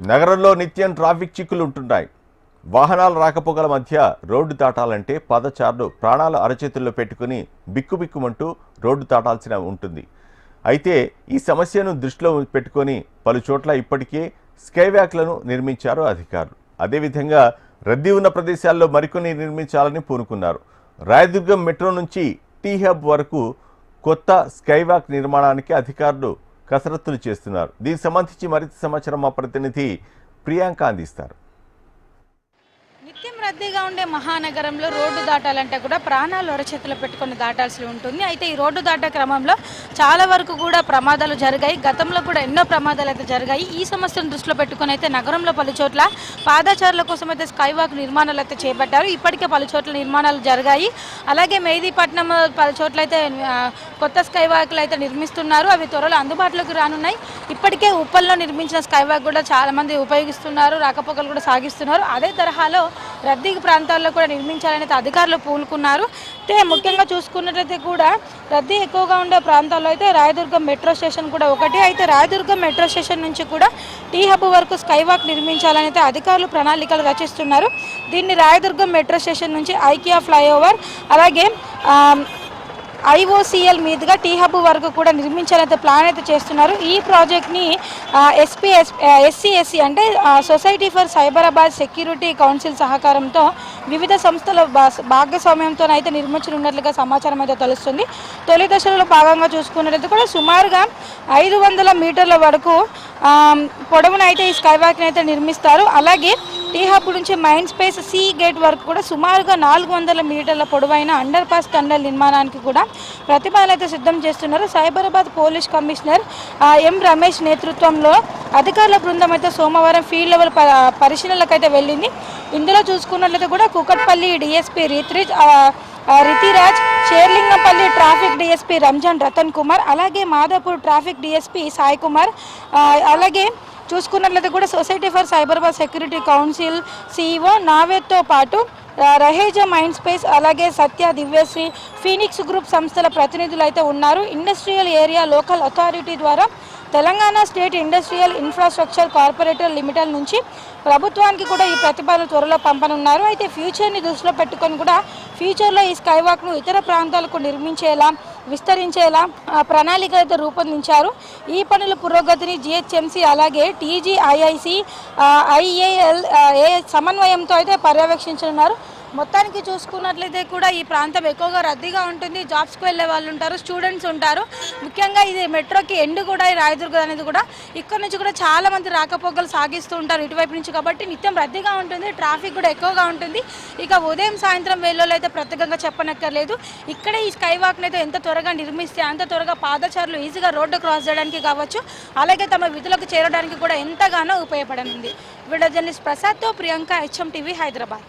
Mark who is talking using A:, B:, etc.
A: నగరంలో నిత్యం ట్రాఫిక్ చిక్కులు ఉంటున్నాయి. వాహనాలు రాకపోకల మధ్య రోడ్డు దాటాలంటే పాదచారులు ప్రాణాలు అరచేతుల్లో పెట్టుకుని బిక్కుబిక్కుమంటూ రోడ్డు దాటాల్సిన ఉంటుంది. అయితే ఈ సమస్యను దృష్టిలో పెట్టుకొని పలు చోట్ల ఇప్పటికే స్కైవ్యాక్లను నిర్మించారు అధికారులు. అదేవిధంగా రద్దీ ఉన్న ప్రదేశాల్లో మరికొన్ని నిర్మించాలని పూనుకున్నారు. రాయదుర్గం మెట్రో నుంచి టీ హబ్ వరకు కొత్త స్కైవాక్ నిర్మాణానికి అధికారులు కసరత్తులు చేస్తున్నారు. దీనికి సంబంధించి మరింత సమాచారం మా ప్రతినిధి ప్రియాంక అందిస్తారు.
B: రద్దీగా ఉండే మహానగరంలో రోడ్డు దాటాలంటే కూడా ప్రాణాలు అరచేతులు పెట్టుకొని దాటాల్సి ఉంటుంది. అయితే ఈ రోడ్డు దాటే క్రమంలో చాలా వరకు కూడా ప్రమాదాలు జరిగాయి. గతంలో కూడా ఎన్నో ప్రమాదాలు అయితే జరిగాయి. ఈ సమస్యను దృష్టిలో పెట్టుకొని అయితే నగరంలో పలు చోట్ల పాదచారుల కోసం అయితే స్కై వాక్ నిర్మాణాలు అయితే చేపట్టారు. ఇప్పటికే పలు చోట్ల నిర్మాణాలు జరిగాయి. అలాగే మెహదీపట్నం పలు చోట్ల అయితే కొత్త స్కై వాక్లు అయితే నిర్మిస్తున్నారు. అవి త్వరలో అందుబాటులోకి రానున్నాయి. ఇప్పటికే ఉప్పల్లో నిర్మించిన స్కై వాక్ కూడా చాలామంది ఉపయోగిస్తున్నారు రాకపోకలు కూడా సాగిస్తున్నారు. అదే తరహాలో రద్దీ ప్రాంతాల్లో కూడా నిర్మించాలని అయితే అధికారులు పూనుకున్నారు. అయితే ముఖ్యంగా చూసుకున్నట్లయితే కూడా రద్దీ ఎక్కువగా ఉండే ప్రాంతాల్లో అయితే రాయదుర్గం మెట్రో స్టేషన్ కూడా ఒకటి. అయితే రాయదుర్గం మెట్రో స్టేషన్ నుంచి కూడా టీ హబ్ వరకు స్కై వాక్ నిర్మించాలని అయితే అధికారులు ప్రణాళికలు రచిస్తున్నారు. దీన్ని రాయదుర్గం మెట్రో స్టేషన్ నుంచి ఐకియా ఫ్లైఓవర్ అలాగే ఐఓసిఎల్ మీదుగా టీ హబ్ వరకు కూడా నిర్మించాలైతే ప్లాన్ అయితే చేస్తున్నారు. ఈ ప్రాజెక్ట్ని ఎస్పీ ఎస్సీ ఎస్సీ అంటే society for Cyberabad security council సహకారంతో వివిధ సంస్థల భా- భాగస్వామ్యంతో అయితే నిర్మించనున్నట్లుగా సమాచారం అయితే తెలుస్తుంది. తొలి దశలో భాగంగా చూసుకున్నట్లయితే కూడా సుమారుగా ఐదు వందల మీటర్ల వరకు పొడవునైతే ఈ స్కై వాక్ని అయితే నిర్మిస్తారు. అలాగే టీ హబ్ నుంచి మైండ్ స్పేస్ సి గేట్ వరకు కూడా సుమారుగా నాలుగు వందల మీటర్ల పొడవైన అండర్ పాస్ టన్నెల్ నిర్మాణానికి కూడా ప్రతిపాదన అయితే సిద్ధం చేస్తున్నారు. Cyberabad police commissioner M Ramesh నేతృత్వంలో అధికారుల బృందం అయితే సోమవారం ఫీల్డ్ లెవెల్ ప- పరిశీలనలకు అయితే వెళ్ళింది. ఇందులో చూసుకున్నట్లయితే కూడా కూకట్పల్లి డిఎస్పీ రిత్రిజ్ రితిరాజ్ షేర్లింగంపల్లి ట్రాఫిక్ డిఎస్పీ రంజాన్ రతన్ కుమార్ అలాగే మాదాపూర్ ట్రాఫిక్ డిఎస్పీ సాయి కుమార్ అలాగే చూసుకున్నట్లయితే కూడా society for Cyberabad security council CEO నావేద్తో పాటు రహేజా మైండ్ స్పేస్ అలాగే సత్య దివ్యశ్రీ ఫీనిక్స్ గ్రూప్ సంస్థల ప్రతినిధులు అయితే ఉన్నారు. ఇండస్ట్రియల్ ఏరియా లోకల్ అథారిటీ ద్వారా Telangana state industrial infrastructure corporator limited నుంచి ప్రభుత్వానికి కూడా ఈ ప్రతిపాదన త్వరలో పంపనున్నారు. అయితే ఫ్యూచర్ని దృష్టిలో పెట్టుకొని కూడా ఫ్యూచర్లో ఈ స్కై వాక్ను ఇతర ప్రాంతాలకు నిర్మించేలా విస్తరించేలా ప్రణాళిక అయితే రూపొందించారు. ఈ పనుల పురోగతిని జిహెచ్ఎంసీ అలాగే టీజీఐఐసి ఐఏఎల్ ఏ సమన్వయంతో అయితే పర్యవేక్షించనున్నారు. మొత్తానికి చూసుకున్నట్లయితే కూడా ఈ ప్రాంతం ఎక్కువగా రద్దీగా ఉంటుంది. జాబ్స్కి వెళ్ళే వాళ్ళు ఉంటారు స్టూడెంట్స్ ఉంటారు. ముఖ్యంగా ఇది మెట్రోకి ఎండ్ కూడా ఈ రాయదుర్గం అనేది కూడా ఇక్కడ నుంచి కూడా చాలా మంది రాకపోకలు సాగిస్తూ ఉంటారు ఇటువైపు నుంచి. కాబట్టి నిత్యం రద్దీగా ఉంటుంది ట్రాఫిక్ కూడా ఎక్కువగా ఉంటుంది. ఇక ఉదయం సాయంత్రం వేళల్లో అయితే ప్రత్యేకంగా చెప్పనక్కర్లేదు. ఇక్కడే ఈ స్కై వాక్ని అయితే ఎంత త్వరగా నిర్మిస్తే అంత త్వరగా పాదచారులు ఈజీగా రోడ్డు క్రాస్ చేయడానికి కావచ్చు. అలాగే తమ విధులకు చేరడానికి కూడా ఎంతగానో ఉపయోగపడనుంది. వీడియో జర్నలిస్ట్ ప్రసాద్తో ప్రియాంక హెచ్ఎం టీవీ హైదరాబాద్.